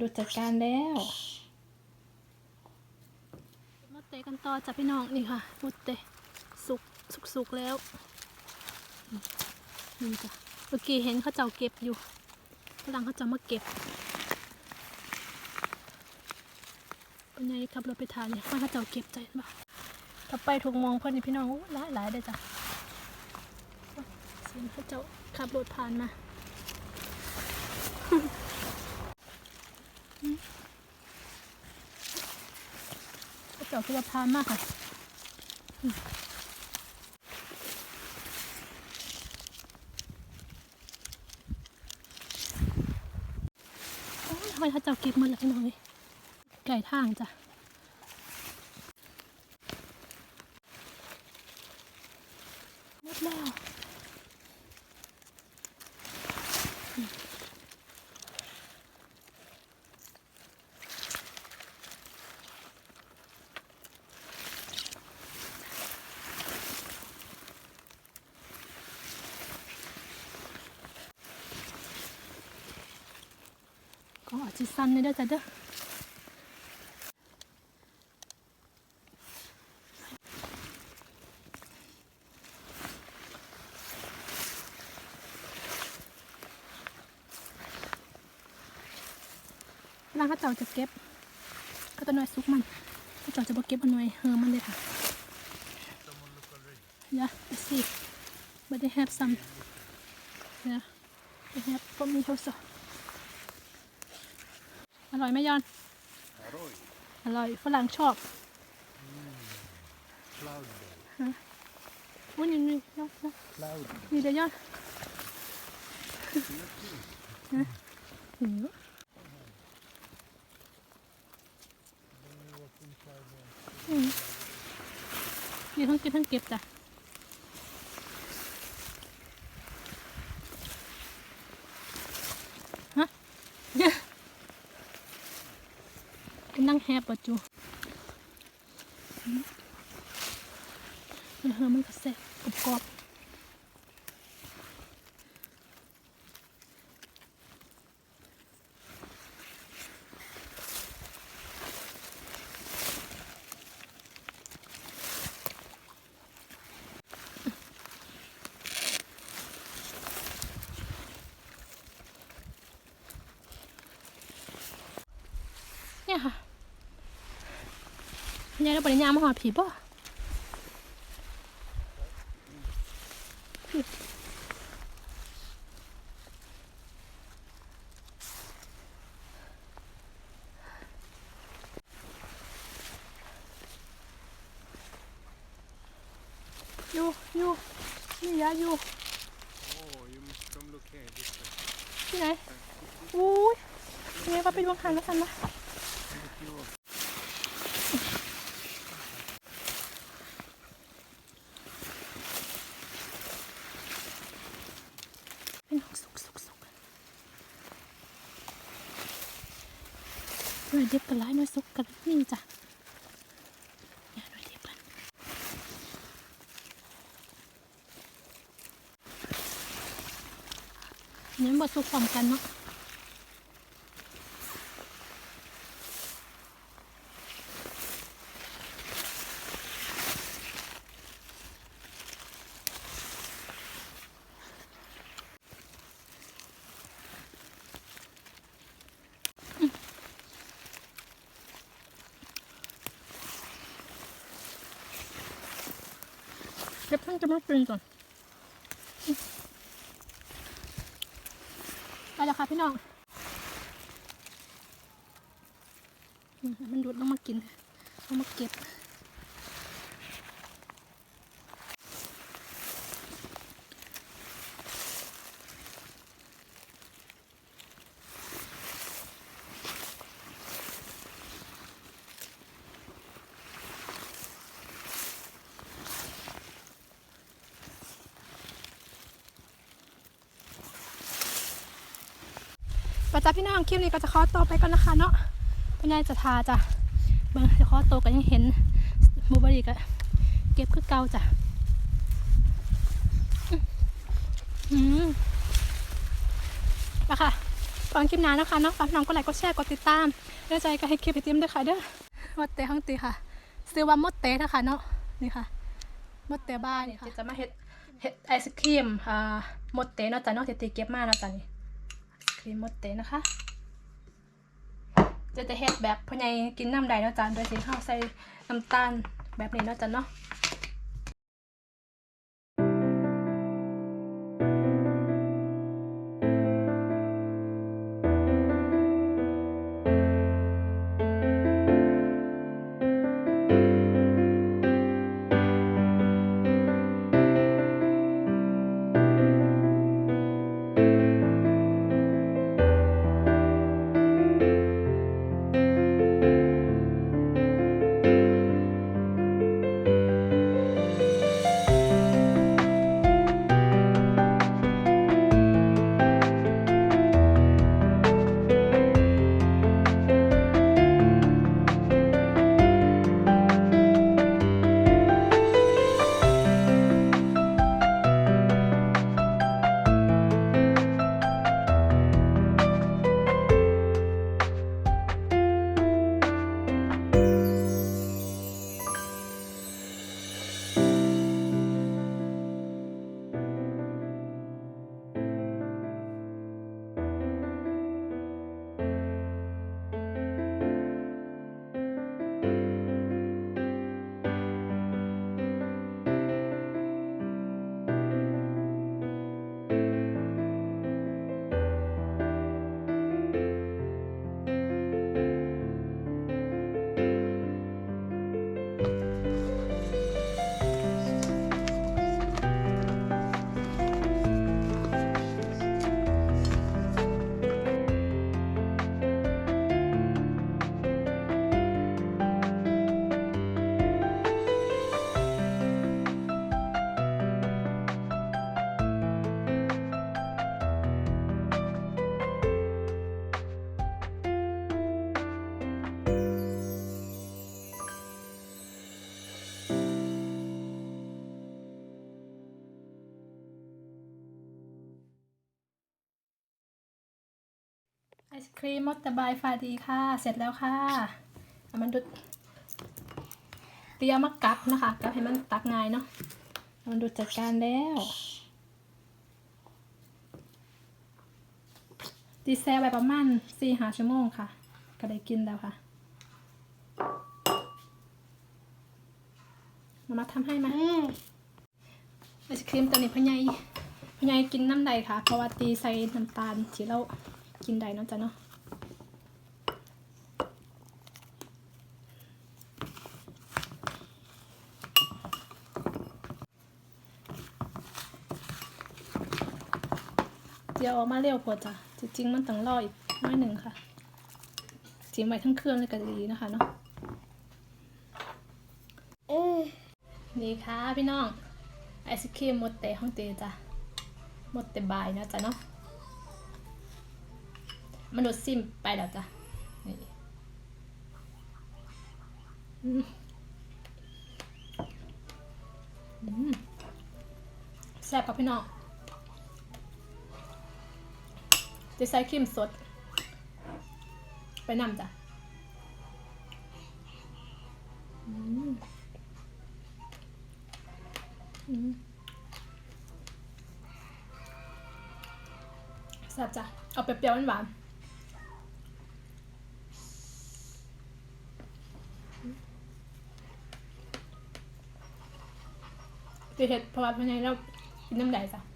ดูจัดการแล้วมาเตะกันต่อจ้ะพี่น้องนี่ค่ะมุดเตะสุกสุกสุกแล้วนี่จ้ะเมื่อกี้เห็นเขาเจ้าเก็บอยู่กำลังเขาจะมาเก็บเป็นไงขับรถไปทานเนี่ยว่าเขาเจ้าเก็บใจป่ะถ้าไปถูกมองเพื่อนนี่พี่น้องหลายหลายๆได้จ้ะเสียงเขาเจ้าขับรถผ่านมา เขาเจ้าคือว่าผ่านมากค่ะทำไมเขาเจ้าเก็บมันเลยน้องเลยไก่ทางจ้ะหมดแล้ว อืมก็อาจจะสั้นเลยเด้อจ้ะเด้อร่างข้าเจ้าจะเก็บก็ตัวน้อยซุกมันข้าเจ้าจะบ่เก็บมันหน่อยเฮอมันเลยค่ะ Yeah, I see. But they have some. Yeah, they have for me also. อร่อยไหมยอน Arroy. อร่อยฝรั่งชอบ Cloud. อุ้ยนี่นี่ยอนนะ Cloud. นี่เดี๋ยวยอนนะหิวอืมนี่ทั้งกินทั้งเก็บจ้ะฮะเนี่ย นั่งแฮบปะจูอืมเออมันก็แซ่บกรอบ ยายเราปริญญามาหอดผีป่ะอยู่อยู่นี่ยาอยู่ Oh, you must come look here. This way. ที่ไหนอุ้ยยังไงก็ไปดวงหันแล้วกันนะ Look you up. เป็นห้องสุกสุกสุก หน่วยเด็บกันร้ายหน่วยซุกกันนี่จ้ะเนี่ยหน่วยเด็บกันเนี่ยมาซุกความกันเนาะ เก็บทั้งจะมากินก่อนไปแล้วค่ะพี่น้องมมันดูดลงมากินลงมาเก็บ ประจับพี่น้องคลิปนี้ก็จะขอตัวไปก่อนนะคะเนาะพี่นายจะทาจ้ะเบิ่งจะขอตัวก็ยังเห็นบูบอรี่ก็เก็บคือเก่าจ้ะอืมไปค่ะก่อนคลิปน้านะคะเนาะฝากน้องกดไลค์กดแชร์กดติดตามเด้อใจก็ให้คลิปให้ติมด้วยค่ะเด้อมดเตะห้องตีค่ะซื้อว่ามดเตะนะคะเนาะนี่ค่ะมดเตะบ้านนี่ค่ะจะมาเฮ็ดเฮ็ดไอศครีมอ่ามดเตะเนาะจ้ะเนาะที่ตีเก็บมาเนาะจ้ะนี่ ครีมมดเตะนะคะ จะจะเฮ็ดแบบพ่อใหญ่กินน้ำใดเนาะจ้ะโดยที่เขาใส่น้ำตาลแบบนี้เนาะจ้ะเนาะ ครีมมดตะบายฟาดีค่ะ เสร็จแล้วค่ะเอามันดูดเตรียมมากับนะคะกับให้มันตักง่ายเนาะเอามันดูดจัดการแล้วดีแซ่ไปประมาณสี่หาชั่วโมงค่ะ ก็ได้กินแล้วค่ะมามาทำให้มาไอศครีมตัวนี้พะไยพะไยกินน้ำใดค่ะ เพราะว่าตีใส่น้ำตาลที่เรากินได้เนาะจ๊ะเนาะ ยวออกมาเร็วพอจ้ะจริงๆมันต้องรออีกน้อยหนึ่งค่ะ จิ้มไว้ทั้งเครื่องเลยก็ดีนะคะเนาะนี่ค่ะพี่น้องไอศครีมหมดเตะห้องเตะจ้ะหมดเตะบายนะจ๊ะเนาะมันโดดซิมไปแล้วจ้ะนี่อืมแซ่บกับพี่น้อง จะใส่ครีมสด ไปนำจ้ะอืมอืมแซ่บจ้ะ เอาเปรี้ยวๆหวานๆคือเห็ดเพราะว่าภายในเรากินน้ำใดจ้ะ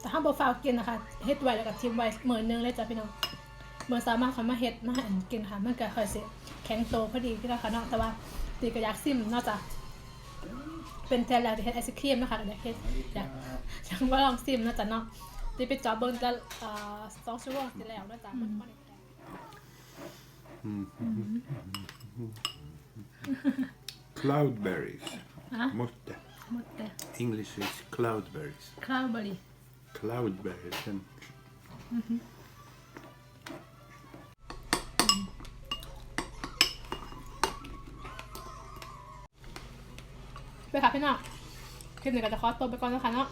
แต่ถ้าบอฟาวกินนะคะเฮ็ดไว้แล้วก็ทิ้งไว้เหมือนนึงเลยจ้ะพี่น้องเมื่อสามารถเขามาเฮ็ดมาหั่นกินค่ะมันก็ค่อยสิแข็งโตพอดีพี่น้องค่ะเนาะแต่ว่าตีก็อยากซิมเนอกจากเป็นแทนแล้วที่เฮ็ดไอศครีมนะคะเดี๋ยวเฮ็ดอยากอยากว่าลองซิมเนาะจ๊ะเนาะตีไปจอบเบิ่งจะเอ่อสองชั่วโมงเสร็จแล้วเนาะจ๊ะมันก็ได้ Cloudberries. Huh? Motte. หมดแต่ English is cloudberries. คลาวเบอรี่ Cloudberries. And ไปค่ะพี่น้องคลิปนี้ก็จะขอตัวไปก่อนแล้วค่ะเนาะ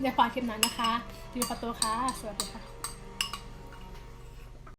เดี๋ยวพอคลิปนั้นนะคะทีวีขอตัวค่ะ สวัสดีค่ะ